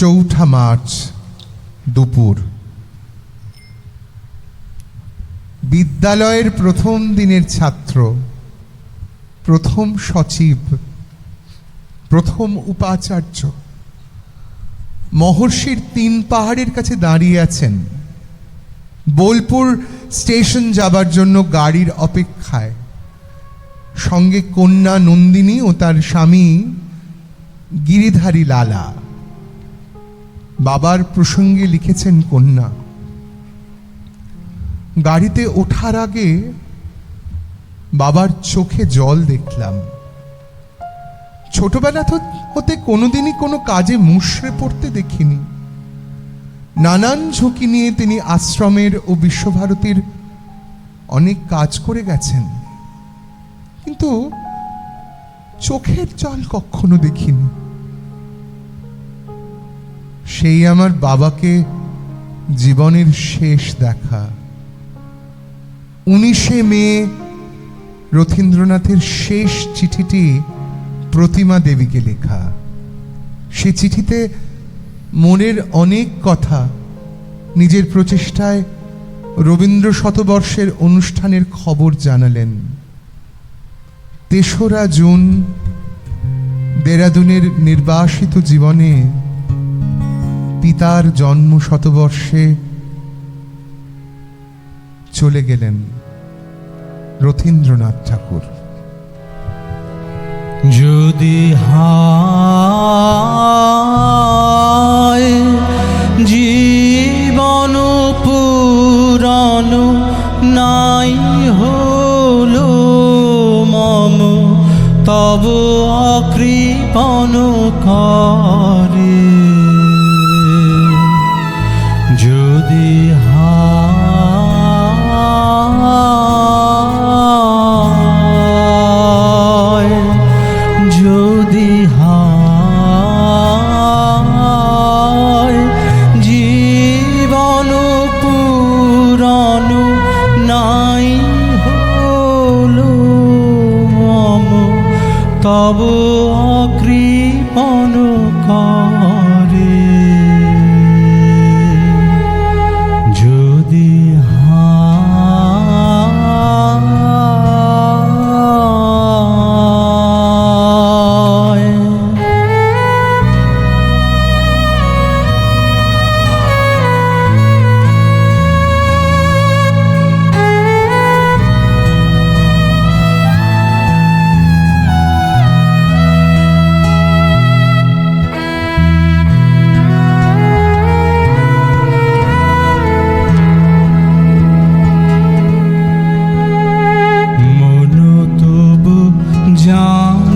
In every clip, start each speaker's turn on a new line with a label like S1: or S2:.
S1: চৌঠা মার্চ দুপুর। বিদ্যালয়ের প্রথম দিনের ছাত্র, প্রথম সচিব, প্রথম উপাচার্য, মহর্ষির তিন পাহাড়ের কাছে দাঁড়িয়ে আছেন। বোলপুর স্টেশন যাবার জন্য গাড়ির অপেক্ষায়। সঙ্গে কন্যা নন্দিনী ও তার স্বামী গিরিধারী লালা। বাবার প্রসঙ্গে লিখেছেন কন্যা। গাড়িতে ওঠার আগে বাবার চোখে জল দেখলাম। ছোটবেলা হতে কোনোদিনই কোনো কাজে মুশড়ে পড়তে দেখিনি। নানান ঝুঁকি নিয়ে তিনি আশ্রমের ও বিশ্বভারতীর অনেক কাজ করে গেছেন। কিন্তু চোখের জল কখনো দেখিনি। সেই আমার বাবাকে জীবনের শেষ দেখা। উনিশে মে রথীন্দ্রনাথের শেষ চিঠিটি প্রতিমা দেবীকে লেখা। সে চিঠিতে মনের অনেক কথা নিজের প্রচেষ্টায় রবীন্দ্র শতবর্ষের অনুষ্ঠানের খবর জানালেন। তেসরা জুন, দেরাদুনের নির্বাসিত জীবনে পিতার জন্ম শতবর্ষে চলে গেলেন রথীন্দ্রনাথ ঠাকুর।
S2: যদি হায় জীবন পুরানো নাই হলো মম, তব অকৃপণ করে। যদি হায় যদি হায় জীবন পুরানো নাই হলো তব অকৃপণ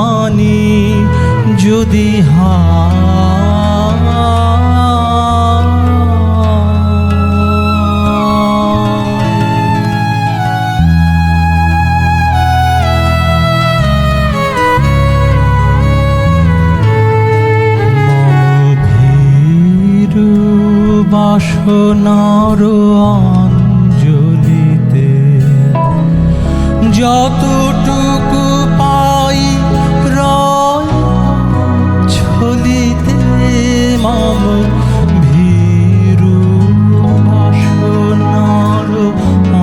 S2: মানি যদি ভীরু বাসনার অঞ্জলিতে যতটুকু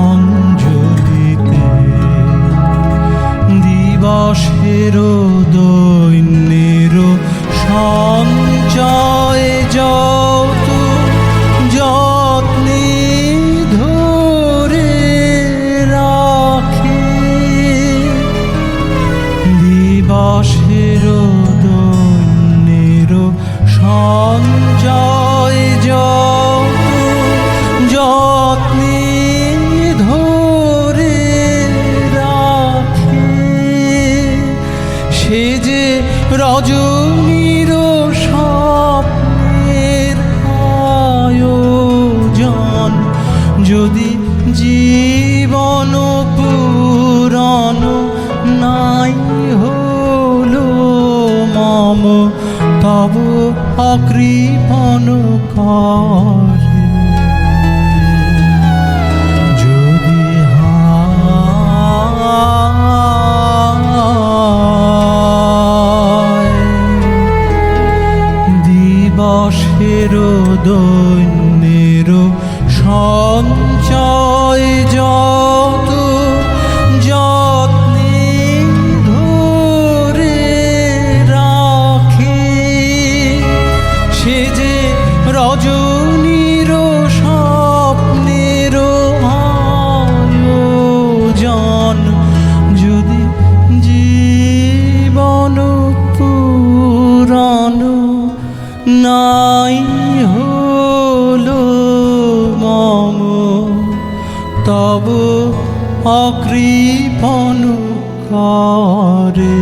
S2: অঞ্জলিতে দিবসের দোষ রজনীর স্বপ্নের আয়োজন। যদি জীবন পুরাণ নাই হলো মাম তব অকৃপণ কর। তব অকৃপণ করে।